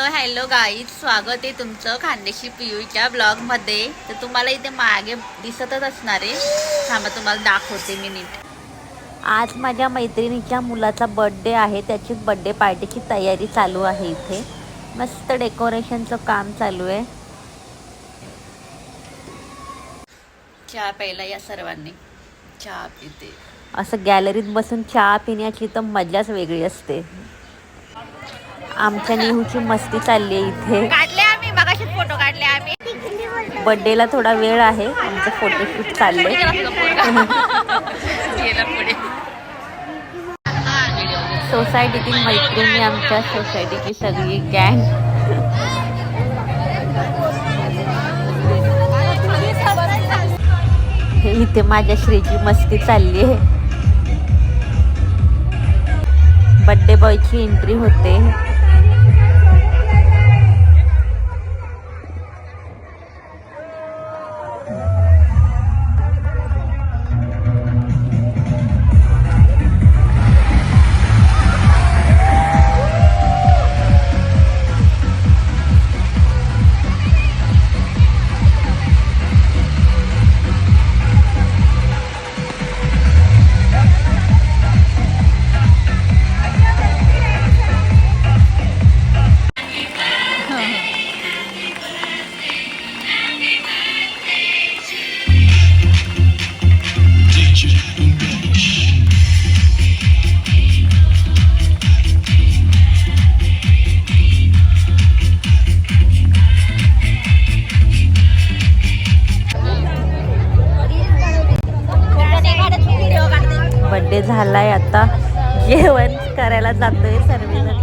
So hello guys स्वागत आहे तुमचं खानदेशी पियूच्या ब्लॉगमध्ये. तर तुम्हाला इथे मागे दिसतच असणार आहे. थांबा तुम्हाला दाखवते मी नीट. आज माझ्या मैत्रिणीच्या मुलाचा बड्डे आहे. त्याची बड्डे पार्टीची तयारी चालू आहे इथे. मस्त डेकोरेशनचं काम चालू आहे. चहा प्यायला या सर्वांनी. चहा पिते. असं गॅलरीत बसून चहा पिण्याची तर मजाच वेगळी असते. आमच्या नेहूची मस्ती चालली आहे इथे. काढले आम्ही मगाशीच फोटो काढले आम्ही. बर्थडेला थोडा वेळ आहे आमचं फोटोशूट चाललंय. सोसायटीतील मैत्रिणी आमच्या सोसायटीची सगळी गँग इथे माझ्या श्रीची मस्ती चालली आहे. बर्थडे बॉयची एंट्री होते. बर्थडे झालाय आता. जेवण करायला जातोय सर्वजण.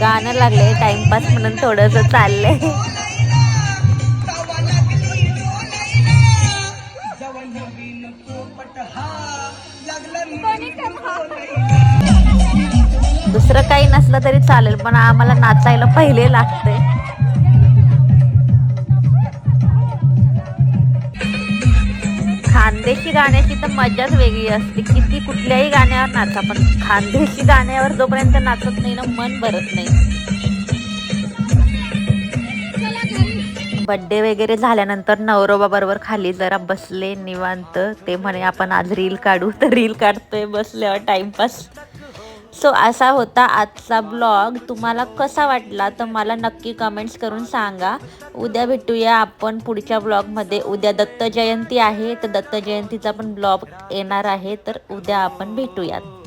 गाणं लागलंय टाइमपास म्हणून थोडस चाललंय. दुसरं काही नसलं तरी चालेल पण आम्हाला नाचायला पहिले लागतंय. खानदेशी गाण्याची तर मजाच वेगळी असते. किती कुठल्याही गाण्यावर नाचा पण खानदेशी गाण्यावर जोपर्यंत नाचत नाही ना मन भरत नाही. बड्डे वगैरे झाल्यानंतर नवरोबाबरोबर खाली जरा बसले निवांत. ते म्हणे आपण आज रील काढू. तर रील काढतोय बसल्यावर टाइमपास सो असा होता आजचा ब्लॉग. तुम्हाला कसा वाटला तर मला नक्की कमेंट्स करून सांगा. उद्या भेटूया आपण पुढच्या ब्लॉगमध्ये. उद्या दत्त जयंती आहे तर दत्त जयंतीचा पण ब्लॉग येणार आहे तर उद्या आपण भेटूयात.